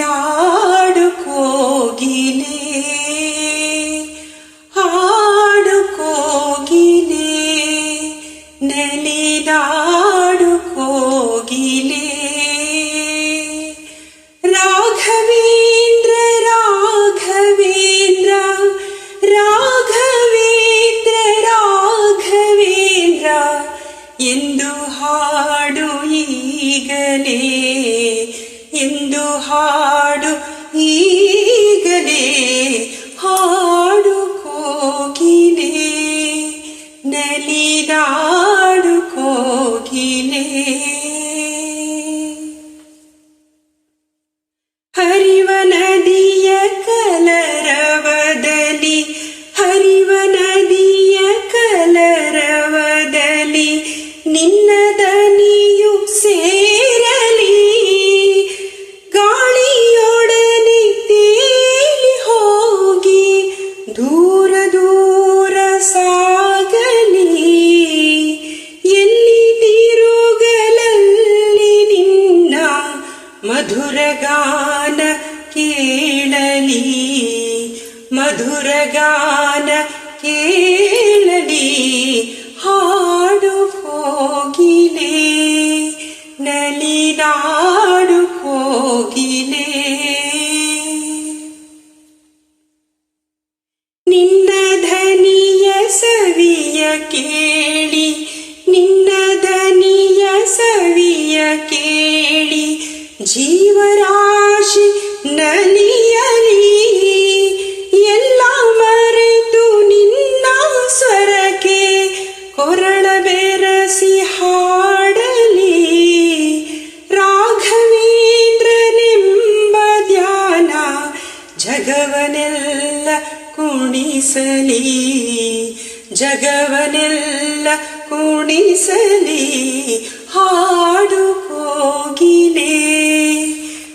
Lord. Hindu ಹಾಡು मधुरगान केळली मधुरगान गानलि हाडु भोगिले नलिनाडु भोगिले। निय सविय के ಜಗವನೆಲ್ಲ ಕುಣಿಸಲಿ ಜಗವನೆಲ್ಲ ಕುಣಿಸಲಿ ಹಾಡು ಕೋಗಿಲೆ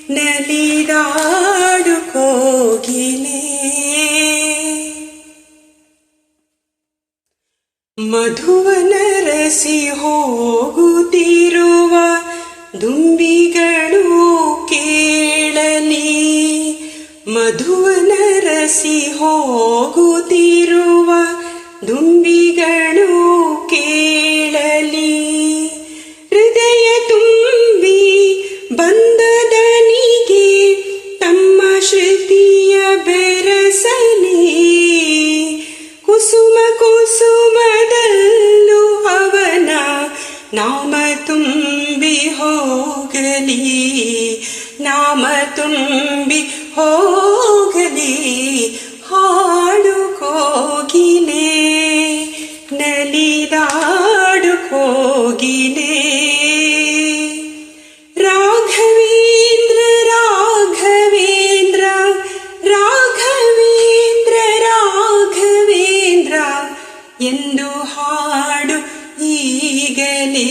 ನಲಿದಾಡು ಕೋಗಿಲೆ. ಮಧುವನರಸಿ ಹೋಗುತ್ತಿರುವ ದುಂಬಿಗಳು ಮಧುವನರಸಿ ಹೋಗುತ್ತಿರುವ ದುಂಬಿಗಳು ಕೇಳಲಿ. ಹೃದಯ ತುಂಬಿ ಬಂದದನಿಗೆ ತಮ್ಮ ಶ್ರುತಿಯ ಬೆರಸಲಿ. ಕುಸುಮ ಕುಸುಮದಲ್ಲೂ ಅವನ ನಾಮ ತುಂಬಿ ಹೋಗಲಿ. ನಾಮ ತುಂಬಿ ಹೋಗಲಿ ಹಾಡು ಕೋಗಿಲೆ ನಲಿದಾಡು ಕೋಗಿಲೆ ರಾಘವೇಂದ್ರ ರಾಘವೇಂದ್ರ ರಾಘವೇಂದ್ರ ರಾಘವೇಂದ್ರ ಎಂದು ಹಾಡು ಈಗಲೇ